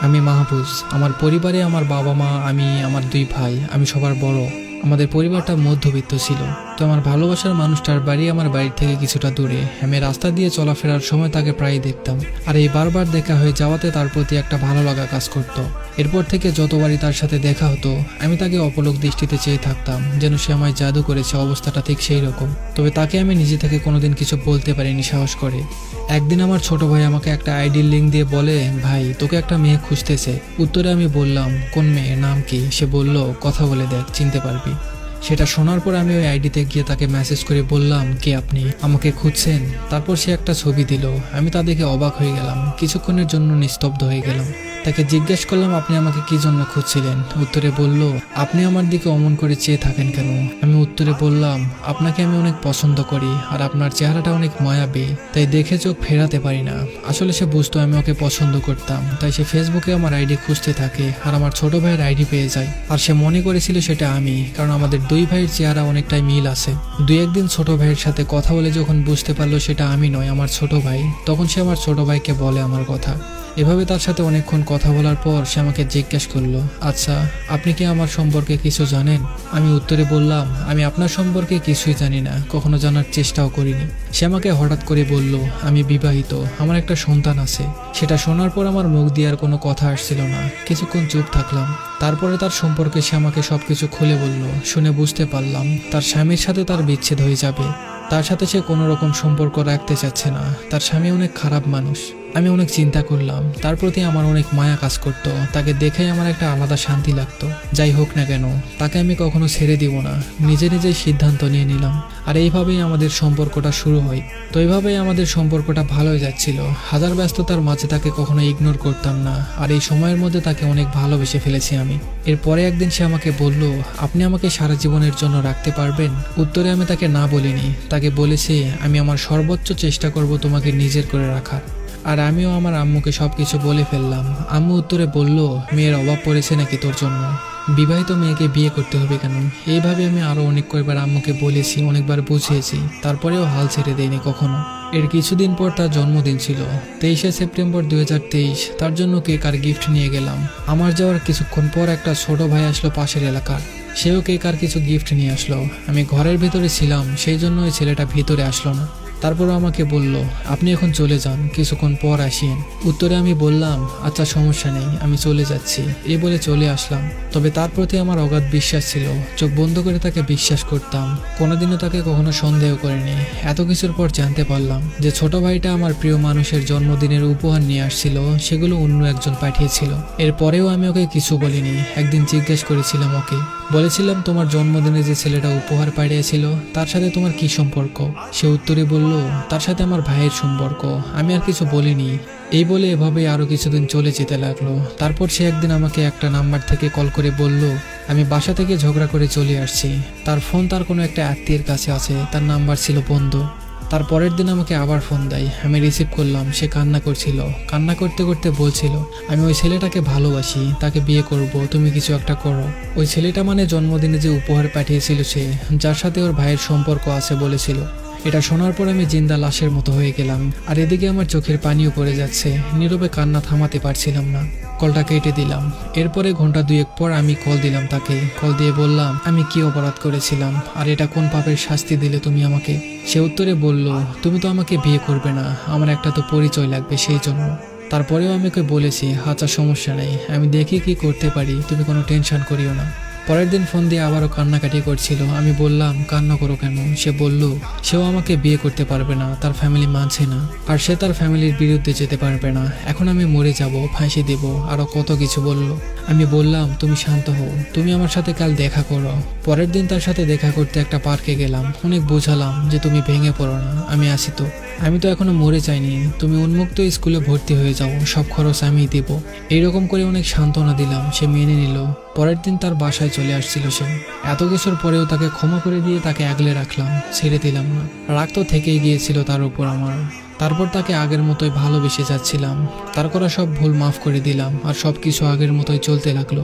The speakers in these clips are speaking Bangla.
আমি মাহফুজ আমার পরিবারে আমার বাবা মা আমি আমার দুই ভাই আমি সবার বড়। আমাদের পরিবারটা মধ্যবিত্ত ছিল। তো আমার ভালোবাসার মানুষটার বাড়ি আমার বাড়ি থেকে কিছুটা দূরে। আমি রাস্তা দিয়ে চলাফেরার সময় তাকে প্রায়ই দেখতাম। আর এই বারবার দেখা হয়ে যাওয়াতে তার প্রতি একটা ভালো লাগা কাজ করত। এরপর থেকে যতবারই তার সাথে দেখা হতো, আমি তাকে অপলক দৃষ্টিতে চেয়ে থাকতাম, যেন সে আমায় জাদু করেছে, অবস্থাটা ঠিক সেই রকম। তবে তাকে আমি নিজে থেকে কোনোদিন কিছু বলতে পারিনি, সাহস করে। একদিন আমার ছোট ভাই আমাকে একটা আইডির লিঙ্ক দিয়ে বলে, ভাই, তোকে একটা মেয়ে খুঁজতেছে। উত্তরে আমি বললাম, কোন মেয়ের নাম কি? সে বলল, কথা বলে দেখ, চিনতে পারবি। সেটা শোনার পর আমি ওই আইডিতে গিয়ে তাকে মেসেজ করে বললাম, কে আপনি? আমাকে খুঁজছেন? তারপর সে একটা ছবি দিল। আমি তা দেখে অবাক হয়ে গেলাম। কিছুক্ষণের জন্য নিস্তব্ধ হয়ে গেলাম। তাকে জিজ্ঞেস করলাম, আপনি আমাকে কি জন্য খুঁজছিলেন? উত্তরে বলল, আপনি আমার দিকে অমন করে চেয়ে থাকেন কেন? আমি উত্তরে বললাম, আপনাকে আমি অনেক পছন্দ করি আর আপনার চেহারাটা অনেক মায়াবী, তাই দেখে চোখ ফেরাতে পারি না। আসলে সে বুঝতো আমি ওকে পছন্দ করতাম, তাই সে ফেসবুকে আমার আইডি খুঁজতে থাকে আর আমার ছোট ভাইয়ের আইডি পেয়ে যায়। আর সে মনে করেছিল সেটা আমি, কারণ আমাদের দুই ভাইয়ের চেহারা অনেকটাই মিল আছে। দুই একদিন ছোট ভাইয়ের সাথে কথা বলে যখন বুঝতে পারল সেটা আমি নয়, আমার ছোট ভাই, তখন সে আমার ছোট ভাইকে বলে আমার কথা। এভাবে তার সাথে অনেকক্ষণ কথা বলার পর সে আমাকে জিজ্ঞেস করল আচ্ছা আপনি কি আমার সম্পর্কে কিছু জানেন? আমি উত্তরে বললাম, আমি আপনার সম্পর্কে কিছুই জানি না, কখনো জানার চেষ্টাও করিনি। সে আমাকে হঠাৎ করে বলল, আমি বিবাহিত, আমার একটা সন্তান আছে। সেটা শোনার পর আমার মুখ দিয়ে আর কোনো কথা আসছিল না। কিছুক্ষণ চুপ থাকলাম। তারপরে তার সম্পর্কে সে আমাকে সবকিছু খুলে বলল, শুনে বুঝতে পারলাম, তার স্বামীর সাথে তার বিচ্ছেদ হয়ে যাবে। তার সাথে সে কোনো রকম সম্পর্ক রাখতে চাচ্ছে না। তার স্বামী অনেক খারাপ মানুষ। আমি অনেক চিন্তা করলাম। তার প্রতি আমার অনেক মায়া কাজ করত। তাকে দেখেই আমার একটা আলাদা শান্তি লাগতো। যাই হোক না কেন, তাকে আমি কখনো ছেড়ে দিব না। নিজে নিজেই সিদ্ধান্ত নিয়ে নিলাম। আর এইভাবেই আমাদের সম্পর্কটা শুরু হয়। তো এইভাবেই আমাদের সম্পর্কটা ভালোই যাচ্ছিল। হাজার ব্যস্ততার মাঝে তাকে কখনো ইগনোর করতাম না। আর এই সময়ের মধ্যে তাকে অনেক ভালোবেসে ফেলেছি আমি। এরপরে একদিন সে আমাকে বলল, আপনি আমাকে সারা জীবনের জন্য রাখতে পারবেন? উত্তরে আমি তাকে না বলিনি। তাকে বলেছি, আমি আমার সর্বোচ্চ চেষ্টা করব তোমাকে নিজের করে রাখার। আর আমিও আমার আম্মুকে সব কিছু বলে ফেললাম। আম্মু উত্তরে বলল, মেয়ের অভাব পড়েছে নাকি তোর জন্য? বিবাহিত মেয়েকে বিয়ে করতে হবে কেন? এইভাবে আমি আরও অনেক কয়েকবার আম্মুকে বলেছি, অনেকবার বুঝিয়েছি। তারপরেও হাল ছেড়ে দেয়নি কখনো। এর কিছুদিন পর তার জন্মদিন ছিল। তেইশে সেপ্টেম্বর দুই হাজার তেইশ, তার জন্য কেক আর গিফট নিয়ে গেলাম। আমার যাওয়ার কিছুক্ষণ পর একটা ছোট ভাই আসলো পাশের এলাকার। সেও কেক আর কিছু গিফট নিয়ে আসলো। আমি ঘরের ভিতরে ছিলাম, সেই জন্য ওই ছেলেটা ভিতরে আসলো না। তারপর আমাকে বলল, আপনি এখন চলে যান, কিছুক্ষণ পর আসিয়েন উত্তরে আমি বললাম আচ্ছা সমস্যা নেই, আমি চলে যাচ্ছি। এই বলে চলে আসলাম। তবে তার প্রতি আমার অগাধ বিশ্বাস ছিল, চোখ বন্ধ করে তাকে বিশ্বাস করতাম। কোনোদিনও তাকে কখনো সন্দেহ করিনি। এত কিছুর পর জানতে পারলাম যে ছোট ভাইটা আমার প্রিয় মানুষের জন্মদিনের উপহার নিয়ে আসছিল, সেগুলো অন্য একজন পাঠিয়েছিল। এরপরেও আমি ওকে কিছু বলিনি। একদিন জিজ্ঞেস করেছিলাম ওকে বলেছিলাম তোমার জন্মদিনে যে ছেলেটা উপহার পাঠিয়েছিল তার সাথে তোমার কি সম্পর্ক? সে উত্তরে বলল, তার সাথে আমার ভাইয়ের সম্পর্ক, আমি আর কিছু বলিনি। এই বলে এভাবে আরও কিছুদিন চলে যেতে লাগল। তারপর সে একদিন আমাকে একটা নাম্বার থেকে কল করে বলল, আমি বাসা থেকে ঝগড়া করে চলে আসছি। তার ফোন তার কোনো একটা আত্মীয়ের কাছে আছে, তার নাম্বার ছিল বন্ধ। তার পরের দিন আমাকে আবার ফোন দেয়। আমি রিসিভ করলাম, সে কান্না করছিল। কান্না করতে করতে বলছিল, আমি ওই ছেলেটাকে ভালোবাসি, তাকে বিয়ে করব, তুমি কিছু একটা করো। ওই ছেলেটা মানে জন্মদিনে যে উপহার পাঠিয়েছিল সে, যার সাথে ওর ভাইয়ের সম্পর্ক আছে বলেছিল। এটা শোনার পর আমি জিন্দা লাশের মতো হয়ে গেলাম, আর এদিকে আমার চোখের পানিও পড়ে যাচ্ছে, নীরবে কান্না থামাতে পারছিলাম না। কলটা কেটে দিলাম। এরপরে ঘণ্টা দুয়েক পর আমি কল দিলাম তাকে। কল দিয়ে বললাম, আমি কি অপরাধ করেছিলাম? আর এটা কোন পাপের শাস্তি দিলে তুমি আমাকে? সে উত্তরে বলল, তুমি তো আমাকে বিয়ে করবে না, আমার একটা তো পরিচয় লাগবে সেই জন্য। তারপরেও আমি ওকে বলেছি আচ্ছা সমস্যা নেই, আমি দেখি কি করতে পারি, তুমি কোনো টেনশন করিও না। পরের দিন ফোন দিয়ে আবারও কান্নাকাটি করছিল। আমি বললাম, কান্না করো কেন? সে বলল, সেও আমাকে বিয়ে করতে পারবে না, তার ফ্যামিলি মানছে না। আর সে তার ফ্যামিলির বিরুদ্ধে যেতে পারবে না। এখন আমি মরে যাব, ফাঁসি দেব। আরও কত কিছু বলল। আমি বললাম, তুমি শান্ত হও, তুমি আমার সাথে কাল দেখা করো। পরের দিন তার সাথে দেখা করতে একটা পার্কে গেলাম। অনেক বোঝালাম যে তুমি ভেঙে পড়ো না। আমি আসি তো। আমি তো এখনও মরে যাইনি। তুমি উন্মুক্ত স্কুলে ভর্তি হয়ে যাও। সব খরচ আমি দেব। এইরকম করে অনেক সান্ত্বনা দিলাম। সে মেনে নিল। পরের দিন তার বাসায় চলে আসছিল সে। এত কিছুর পরেও তাকে ক্ষমা করে দিয়ে তাকে আগলে রাখলাম, ছেড়ে দিলাম না। রাগ তো থেকেই গিয়েছিল তার উপর আমার। তারপর তাকে আগের মতোই ভালোবেসে যাচ্ছিলাম। তার করা সব ভুল মাফ করে দিলাম, আর সব কিছু আগের মতোই চলতে লাগল।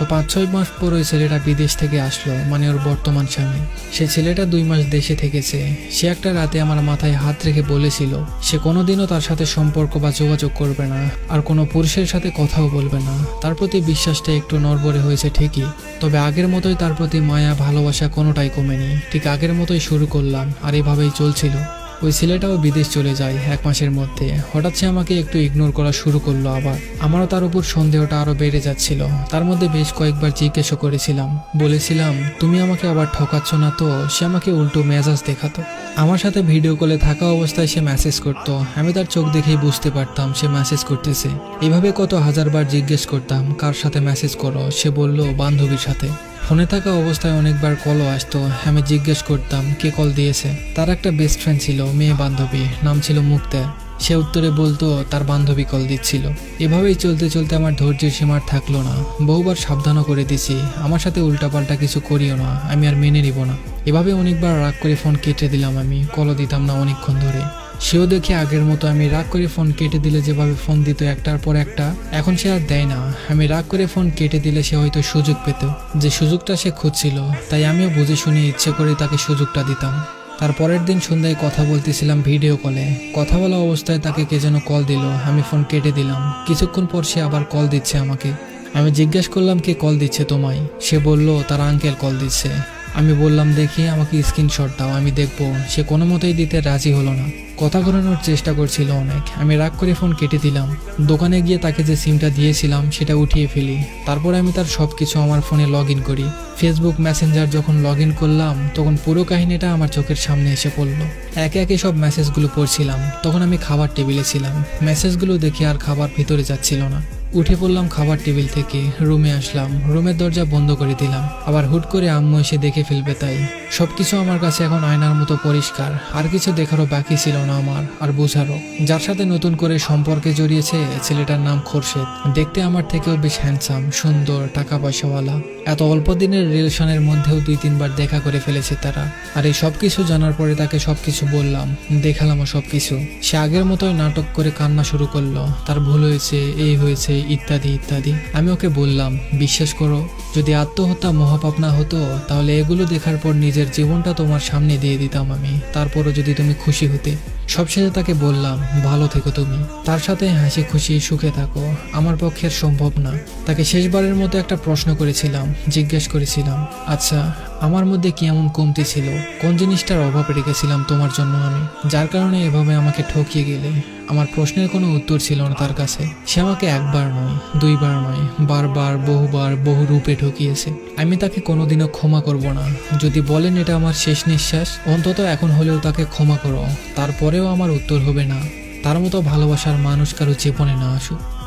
তো পাঁচ, ছয় মাস পর ওই ছেলেটা বিদেশ থেকে আসলো মানে ওর বর্তমান স্বামী। সে ছেলেটা দুই মাস দেশে থেকেছে। সে একটা রাতে আমার মাথায় হাত রেখে বলেছিল, সে কোনোদিনও তার সাথে সম্পর্ক বা যোগাযোগ করবে না, আর কোনো পুরুষের সাথে কথাও বলবে না। তার প্রতি বিশ্বাসটা একটু নড়বড়ে হয়েছে ঠিকই, তবে আগের মতোই তার প্রতি মায়া, ভালোবাসা কোনোটাই কমেনি। ঠিক আগের মতোই শুরু করলাম, আর এভাবেই চলছিল। ওই ছেলেটাও বিদেশ চলে যায় এক মাসের মধ্যে। হঠাৎ সে আমাকে একটু ইগনোর করা শুরু করল আবার। আমারও তার উপর সন্দেহটা আরও বেড়ে যাচ্ছিল। তার মধ্যে বেশ কয়েকবার জিজ্ঞেসও করেছিলাম। বলেছিলাম, তুমি আমাকে আবার ঠকাচ্ছ না তো? সে আমাকে উল্টো মেজাজ দেখাতো। আমার সাথে ভিডিও কলে থাকা অবস্থায় সে মেসেজ করতো। আমি তার চোখ দেখেই বুঝতে পারতাম সে মেসেজ করতেছে। এভাবে কত হাজারবার জিজ্ঞেস করতাম, কার সাথে মেসেজ করো? সে বলল, বান্ধবীর সাথে। ফোনে থাকা অবস্থায় অনেকবার কলও আসতো। আমি জিজ্ঞেস করতাম, কে কল দিয়েছে? তার একটা বেস্ট ফ্রেন্ড ছিল, মেয়ে বান্ধবী, নাম ছিল মুক্তা সে উত্তরে বলতো, তার বান্ধবী কল দিচ্ছিল। এভাবেই চলতে চলতে আমার ধৈর্যের সীমার থাকল না। বহুবার সাবধানও করে দিছি, আমার সাথে উল্টাপাল্টা কিছু করিও না, আমি আর মেনে নিব না। এভাবে অনেকবার রাগ করে ফোন কেটে দিলাম আমি কলও দিতাম না অনেকক্ষণ ধরে। সেও দেখে আগের মতো আমি রাগ করে ফোন কেটে দিলে যেভাবে ফোন দিত একটার পর একটা, এখন সে আর দেয় না। আমি রাগ করে ফোন কেটে দিলে সে হয়তো সুযোগ পেত। যে সুযোগটা সে খুঁজছিল, তাই আমিও বুঝে শুনে ইচ্ছে করে তাকে সুযোগটা দিতাম। তার পরের দিন সন্ধ্যায় কথা বলতেছিলাম ভিডিও কলে। কথা বলা অবস্থায় তাকে কে যেন কল দিল, আমি ফোন কেটে দিলাম। কিছুক্ষণ পর সে আবার কল দিচ্ছে আমাকে। আমি জিজ্ঞেস করলাম, কে কল দিচ্ছে তোমায়? সে বলল, তার আঙ্কেল কল দিচ্ছে। আমি বললাম, দেখি, আমাকে স্ক্রিনশট দাও, আমি দেখব। সে কোনো মতেই দিতে রাজি হলো না। কথা ঘোরানোর চেষ্টা করছিল অনেক। আমি রাগ করে ফোন কেটে দিলাম। দোকানে গিয়ে তাকে যে সিমটা দিয়েছিলাম, সেটা উঠিয়ে ফেলি। তারপর আমি তার সব কিছু আমার ফোনে লগ ইন করি। ফেসবুক মেসেঞ্জার যখন লগ ইন করলাম, তখন পুরো কাহিনীটা আমার চোখের সামনে এসে পড়ল। একে একে সব মেসেজগুলো পড়ছিলাম। তখন আমি খাবার টেবিলে ছিলাম। মেসেজগুলো দেখে আর খাবার ভিতরে যাচ্ছিল না। উঠে পড়লাম খাবার টেবিল থেকে। রুমে আসলাম। রুমের দরজা বন্ধ করে দিলাম। আবার হুট করে আম্মু এসে দেখে ফেলবে তাই। সবকিছু আমার কাছে এখন আয়নার মতো পরিষ্কার। আর কিছু দেখারও বাকি ছিল না। আমার, আর বোঝারও। যার সাথে নতুন করে সম্পর্কে জড়িয়েছে ছেলেটার নাম খোরশেদ। দেখতে আমার থেকেও বেশ হ্যান্ডসাম সুন্দর টাকা পয়সাওয়ালা এত অল্প দিনের রিলেশনের মধ্যেও দুই তিনবার দেখা করে ফেলেছে তারা। আর এই সব কিছু জানার পরে তাকে সব কিছু বললাম, দেখালামও সব কিছু সে আগের মতোই নাটক করে কান্না শুরু করল, তার ভুল হয়েছে, এই হয়েছে, ইত্যাদি ইত্যাদি। আমি ওকে বললাম, বিশ্বাস করো, যদি আত্মহত্যা মহাপাপ না হতো, তাহলে এগুলো দেখার পর নিজের জীবনটা তোমার সামনে দিয়ে দিতাম আমি। তারপরও যদি তুমি খুশি হতে। সবশেষে তাকে বললাম, ভালো থেকো তুমি। তার সাথে হাসি খুশি, সুখে থাকো। আমার পক্ষে সম্ভব না। তাকে শেষবারের মতো একটা প্রশ্ন করেছিলাম, জিজ্ঞেস করেছিলাম আচ্ছা আমার মধ্যে কি এমন কমতি ছিল? কোন জিনিসটার অভাব রেখেছিলাম তোমার জন্য আমি? যার কারণে এভাবে আমাকে ঠকিয়ে গেলে? আমার প্রশ্নের কোনো উত্তর ছিল না তার কাছে। সে আমাকে একবার নয়, দুইবার নয়, বারবার, বহুবার, বহু রূপে ঠকিয়েছে। আমি তাকে কোনোদিনও ক্ষমা করব না। যদি বলেন এটা আমার শেষ নিঃশ্বাস, অন্তত এখন হলেও তাকে ক্ষমা করো। তারপরেও আমার উত্তর হবে না। তার মতো ভালোবাসার মানুষ কারও জীবনে না আসুক।